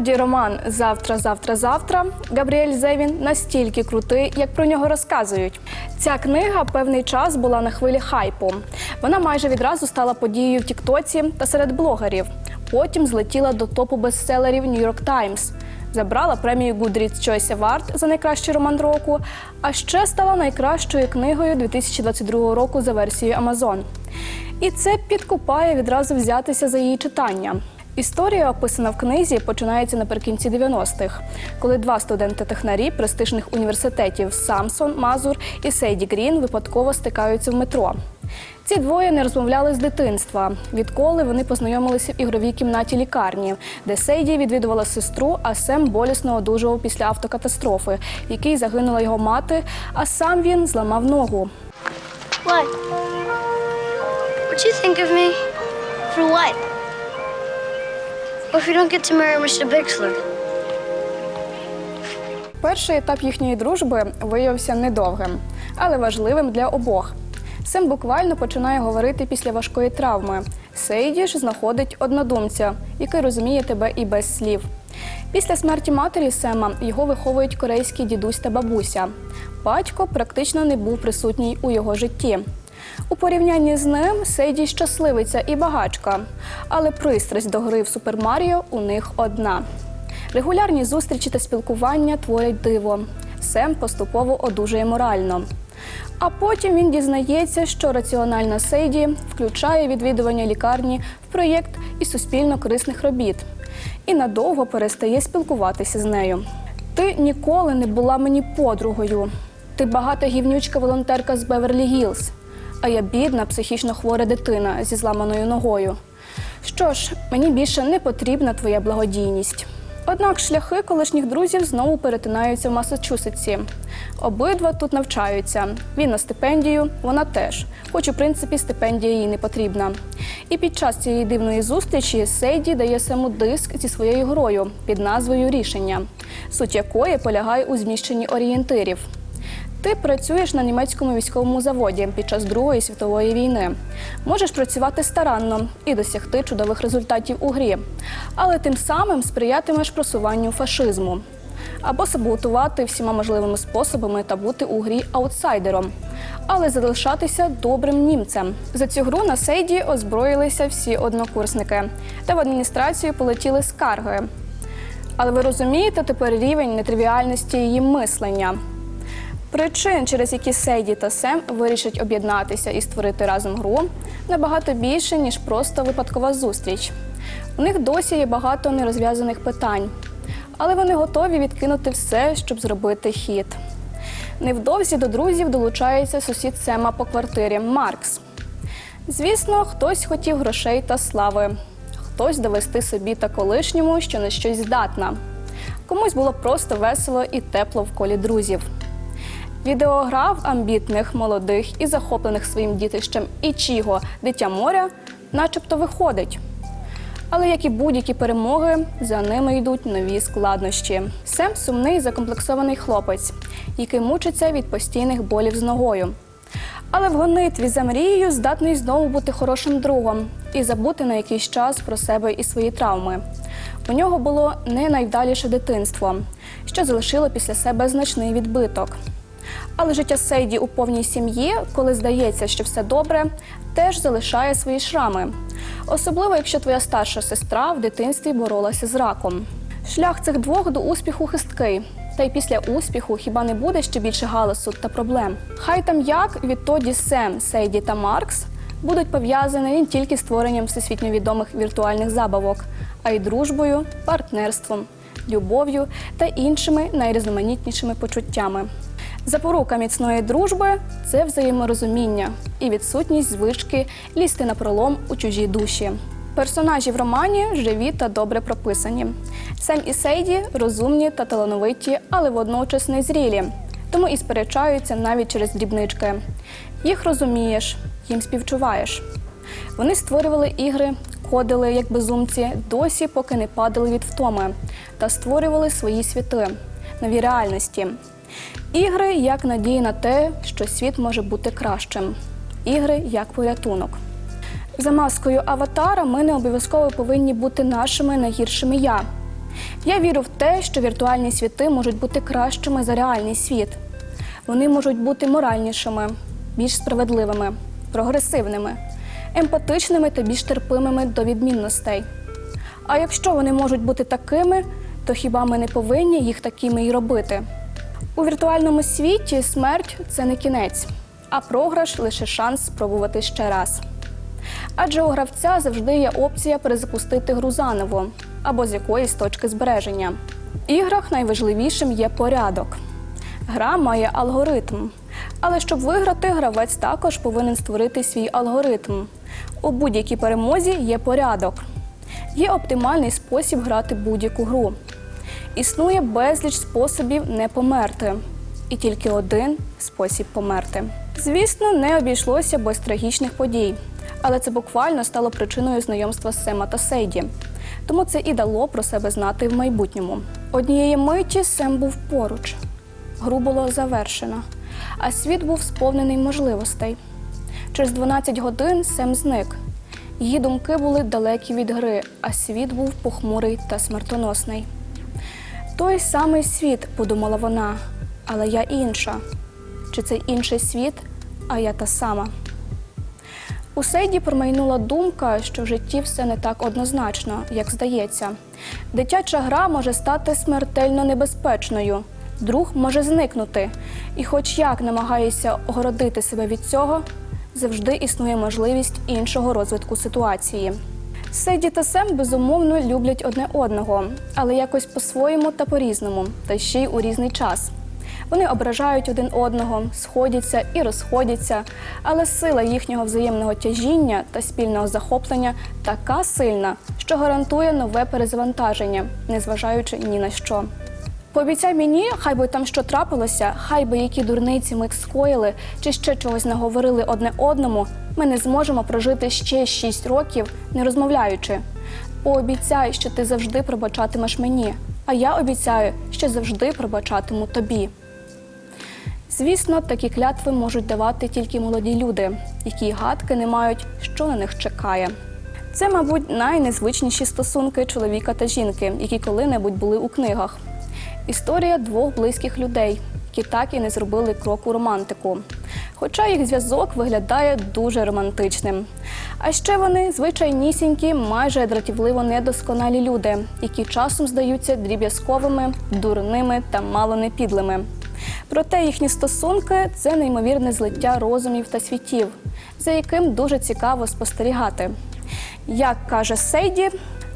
Чи справді роман Завтра, завтра, завтра Габріель Зевін настільки крутий, як про нього розказують? Ця книга певний час була на хвилі хайпу. Вона майже відразу стала подією в Тіктоці та серед блогерів. Потім злетіла до топу бестселерів York Times. Забрала премію Goodreads Choice Award за найкращий роман року, а ще стала найкращою книгою 2022 року за версією Amazon. І це підкупає відразу взятися за її читання. Історія, описана в книзі, починається наприкінці 90-х, коли два студенти-технарі престижних університетів Самсон Мазур і Сейді Грін випадково стикаються в метро. Ці двоє не розмовляли з дитинства, відколи вони познайомилися в ігровій кімнаті лікарні, де Сейді відвідувала сестру, а Сем болісно одужував після автокатастрофи, в якій загинула його мати, а сам він зламав ногу. What? What you think of me? For what? What if you don't get to marry Mr. Bixler? Перший етап їхньої дружби виявився недовгим, але важливим для обох. Сем буквально починає говорити після важкої травми. Сейді ж знаходить однодумця, який розуміє тебе і без слів. Після смерті матері Сема його виховують корейський дідусь та бабуся. Батько практично не був присутній у його житті. У порівнянні з ним Сейді щасливиця і багачка, але пристрасть до гри в Супер Маріо у них одна. Регулярні зустрічі та спілкування творять диво. Сем поступово одужує морально. А потім він дізнається, що раціональна Сейді включає відвідування лікарні в проєкт із суспільно корисних робіт і надовго перестає спілкуватися з нею. Ти ніколи не була мені подругою. Ти багата гівнючка волонтерка з Беверлі Гілз, а я бідна, психічно хвора дитина зі зламаною ногою. Що ж, мені більше не потрібна твоя благодійність. Однак шляхи колишніх друзів знову перетинаються в Масачусетсі. Обидва тут навчаються. Він на стипендію, вона теж, хоч у принципі стипендія їй не потрібна. І під час цієї дивної зустрічі Сейді дає Сему диск зі своєю грою під назвою Рішення, суть якої полягає у зміщенні орієнтирів. Ти працюєш на німецькому військовому заводі під час Другої світової війни. Можеш працювати старанно і досягти чудових результатів у грі, але тим самим сприятимеш просуванню фашизму. Або саботувати всіма можливими способами та бути у грі аутсайдером, але залишатися добрим німцем. За цю гру на Сейді озброїлися всі однокурсники, та в адміністрацію полетіли скарги. Але ви розумієте тепер рівень нетривіальності її мислення. Причин, через які Сейді та Сем вирішать об'єднатися і створити разом гру, набагато більше, ніж просто випадкова зустріч. У них досі є багато нерозв'язаних питань, але вони готові відкинути все, щоб зробити хід. Невдовзі до друзів долучається сусід Сема по квартирі Маркс. Звісно, хтось хотів грошей та слави, хтось довести собі та колишньому, що на щось здатна. Комусь було просто весело і тепло в колі друзів. Відеогра в амбітних, молодих і захоплених своїм дітищем Ічіго дитя моря, начебто виходить. Але як і будь-які перемоги, за ними йдуть нові складнощі. Сем сумний закомплексований хлопець, який мучиться від постійних болів з ногою. Але в гонитві за мрією здатний знову бути хорошим другом і забути на якийсь час про себе і свої травми. У нього було не найвдаліше дитинство, що залишило після себе значний відбиток. Але життя Сейді у повній сім'ї, коли здається, що все добре, теж залишає свої шрами. Особливо, якщо твоя старша сестра в дитинстві боролася з раком. Шлях цих двох до успіху хисткий. Та й після успіху хіба не буде ще більше галасу та проблем? Хай там як відтоді Сем, Сейді та Маркс будуть пов'язані не тільки створенням всесвітньо відомих віртуальних забавок, а й дружбою, партнерством, любов'ю та іншими найрізноманітнішими почуттями. Запорука міцної дружби це взаєморозуміння і відсутність звички лізти на пролом у чужі душі. Персонажі в романі живі та добре прописані. Сем і Сейді розумні та талановиті, але водночас незрілі, тому і сперечаються навіть через дрібнички. Їх розумієш, їм співчуваєш. Вони створювали ігри, ходили як безумці, досі поки не падали від втоми, та створювали свої світи, нові реальності. Ігри як надія на те, що світ може бути кращим. Ігри як порятунок. За маскою аватара ми не обов'язково повинні бути нашими найгіршими я. Я вірю в те, що віртуальні світи можуть бути кращими за реальний світ. Вони можуть бути моральнішими, більш справедливими, прогресивними, емпатичними та більш терпимими до відмінностей. А якщо вони можуть бути такими, то хіба ми не повинні їх такими і робити? У віртуальному світі смерть це не кінець, а програш лише шанс спробувати ще раз. Адже у гравця завжди є опція перезапустити гру заново або з якоїсь точки збереження. В іграх найважливішим є порядок. Гра має алгоритм. Але щоб виграти, гравець також повинен створити свій алгоритм. У будь-якій перемозі є порядок. Є оптимальний спосіб грати будь-яку гру. Існує безліч способів не померти, і тільки один спосіб померти. Звісно, не обійшлося без трагічних подій, але це буквально стало причиною знайомства Сема та Сейді. Тому це і дало про себе знати в майбутньому. Однієї миті Сем був поруч. Гру було завершено, а світ був сповнений можливостей. Через 12 годин Сем зник. Її думки були далекі від гри, а світ був похмурий та смертоносний. Той самий світ, подумала вона, але я інша. Чи це інший світ, а я та сама. У Сейді промайнула думка, що в житті все не так однозначно, як здається. Дитяча гра може стати смертельно небезпечною, друг може зникнути. І, хоч як намагаєшся огородити себе від цього, завжди існує можливість іншого розвитку ситуації. Седі та Сем безумовно люблять одне одного, але якось по-своєму та по-різному, та ще й у різний час. Вони ображають один одного, сходяться і розходяться, але сила їхнього взаємного тяжіння та спільного захоплення така сильна, що гарантує нове перезавантаження, незважаючи ні на що. Пообіцяй мені, хай би там що трапилося, хай би які дурниці ми скоїли чи ще чогось наговорили одне одному, ми не зможемо прожити ще шість років, не розмовляючи. Пообіцяй, що ти завжди пробачатимеш мені, а я обіцяю, що завжди пробачатиму тобі. Звісно, такі клятви можуть давати тільки молоді люди, які гадки не мають, що на них чекає. Це, мабуть, найнезвичніші стосунки чоловіка та жінки, які коли-небудь були у книгах. Історія двох близьких людей, які так і не зробили крок у романтику. Хоча їх зв'язок виглядає дуже романтичним. А ще вони звичайнісінькі, майже дратівливо недосконалі люди, які часом здаються дріб'язковими, дурними та мало не підлими. Проте їхні стосунки це неймовірне злиття розумів та світів, за яким дуже цікаво спостерігати. Як каже Сейді,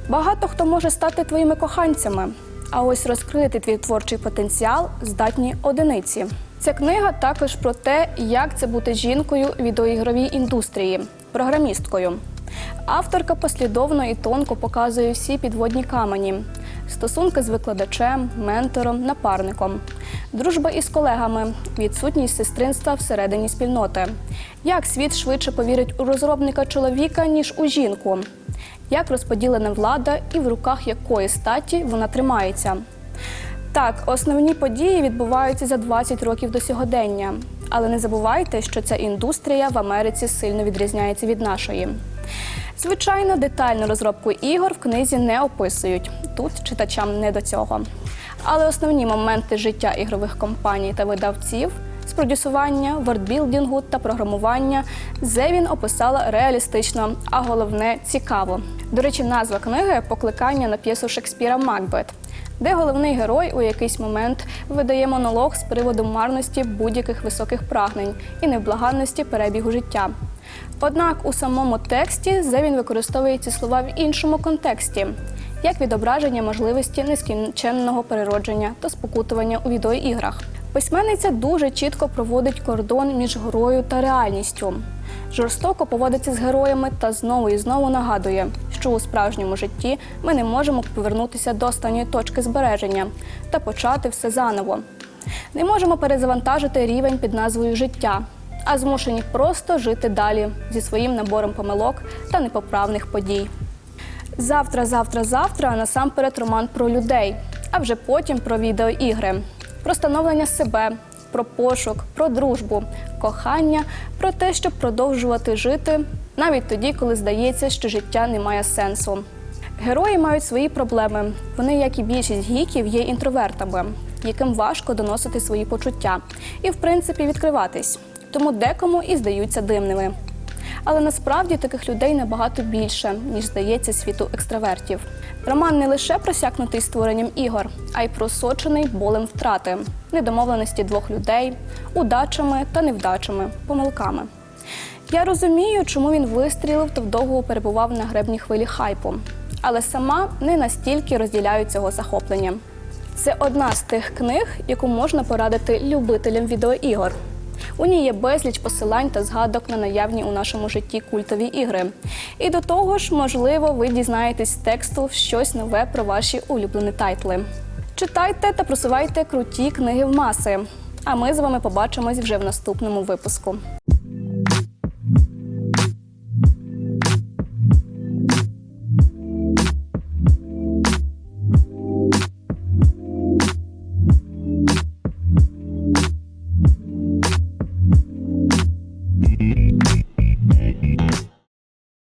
багато хто може стати твоїми коханцями, а ось розкрити твій творчий потенціал здатні одиниці. Ця книга також про те, як це бути жінкою в відеоігровій індустрії, програмісткою. Авторка послідовно і тонко показує всі підводні камені, стосунки з викладачем, ментором, напарником, дружба із колегами, відсутність сестринства всередині спільноти. Як світ швидше повірить у розробника чоловіка, ніж у жінку? Як розподілена влада і в руках якої статі вона тримається? Так, основні події відбуваються за 20 років до сьогодення. Але не забувайте, що ця індустрія в Америці сильно відрізняється від нашої. Звичайно, детальну розробку ігор в книзі не описують. Тут читачам не до цього. Але основні моменти життя ігрових компаній та видавців з продюсування, вордбілдингу та програмування Зевін описала реалістично, а головне цікаво. До речі, назва книги покликання на п'єсу Шекспіра Макбет, де головний герой у якийсь момент видає монолог з приводу марності будь-яких високих прагнень і невблаганності перебігу життя. Однак у самому тексті Зевін використовує ці слова в іншому контексті, як відображення можливості нескінченного переродження та спокутування у відеоіграх. Письменниця дуже чітко проводить кордон між грою та реальністю. Жорстоко поводиться з героями та знову і знову нагадує, що у справжньому житті ми не можемо повернутися до останньої точки збереження та почати все заново. Не можемо перезавантажити рівень під назвою життя, а змушені просто жити далі зі своїм набором помилок та непоправних подій. Завтра, завтра, завтра насамперед роман про людей, а вже потім про відеоігри, про становлення себе, про пошук, про дружбу, кохання, про те, щоб продовжувати жити навіть тоді, коли здається, що життя не має сенсу. Герої мають свої проблеми. Вони, як і більшість гіків, є інтровертами, яким важко доносити свої почуття і, в принципі, відкриватись. Тому декому і здаються дивними. Але насправді таких людей набагато більше, ніж здається світу екстравертів. Роман не лише просякнутий створенням ігор, а й просочений болем втрати, недомовленості двох людей, удачами та невдачами, помилками. Я розумію, чому він вистрілив та вдовго перебував на гребні хвилі хайпу, але сама не настільки розділяю цього захоплення. Це одна з тих книг, яку можна порадити любителям відеоігор. У ній є безліч посилань та згадок на наявні у нашому житті культові ігри. І до того ж, можливо, ви дізнаєтесь з тексту щось нове про ваші улюблені тайтли. Читайте та просувайте круті книги в маси. А ми з вами побачимось вже в наступному випуску.